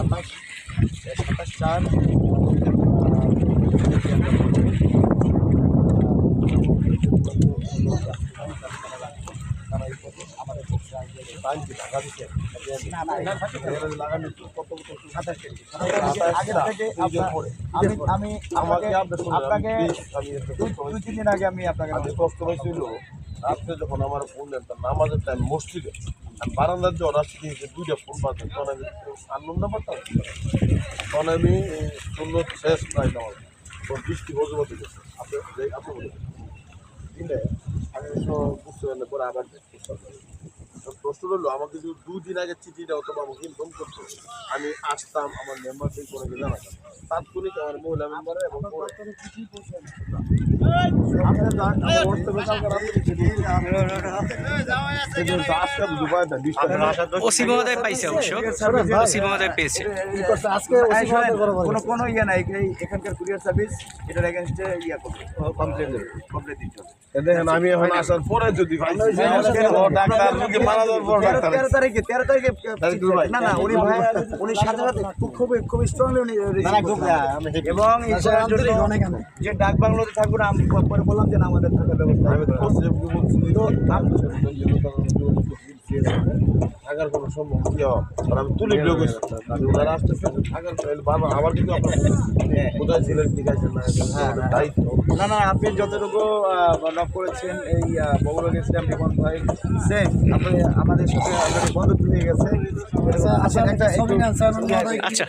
সাতাশ সাতাশ চার আমি আপনাকে দুই। তিন দিন আগে আমি আপনাকে কষ্ট হয়েছিল রাত্রে যখন আমার দেন তার নামাজের টাইম মসজিদে। আর বারান্দার যে রাস্তা দিয়েছে দুইটা ফোন বাজে, তখন আমি আনলাম না পারতাম তখন আমি শূন্য শেষ প্রায় নামাজ। তখন বৃষ্টি বজ্রপাতি গেছে আপনি আপনি বলে দিলে আমি বুঝতে পারলে পরে আবার প্রশ্ন হলো আমাকে যদি দুদিন আগে চিঠিটা অথবা আমাকে ইনফর্ম করতো আমি আসতাম আমার মেম্বারদের করে জানাতাম তাৎক্ষণিক আমার মহিলা মেম্বারে এবং কোনো কোনো ইয়ে নাই এখানকার কুরিয়ার সার্ভিস এটার এগেনস্টে ইয়া করবে কমপ্লেন দেবে কমপ্লেন দিতে হবে দেখেন আমি এখন আসার পরে যদি ডাক্তার মারা পর তেরো তারিখে তেরো তারিখে। না না উনি ভাই উনি সাথে সাথে খুব খুবই খুব স্ট্রংলি উনি। এবং যে ডাক বাংলোতে থাকব না আমি পরে বললাম যে আমাদের থাকার ব্যবস্থা তো থাকার কোনো সম্ভব কি হয়? আমি তুলে ব্লগ হয়েছি ওনারা আসতেছে থাকার বারবার আবার কিন্তু আপনার কোথায় ছিলেন ঠিক আছে না হ্যাঁ, হ্যাঁ। না না আপনি যতটুকু লক্ষ করেছেন এই বগুড়া গেছিলাম বিমন ভাই সেম আপনি আমাদের সাথে বন্ধুত্ব হয়ে গেছে আচ্ছা একটা একটু আচ্ছা।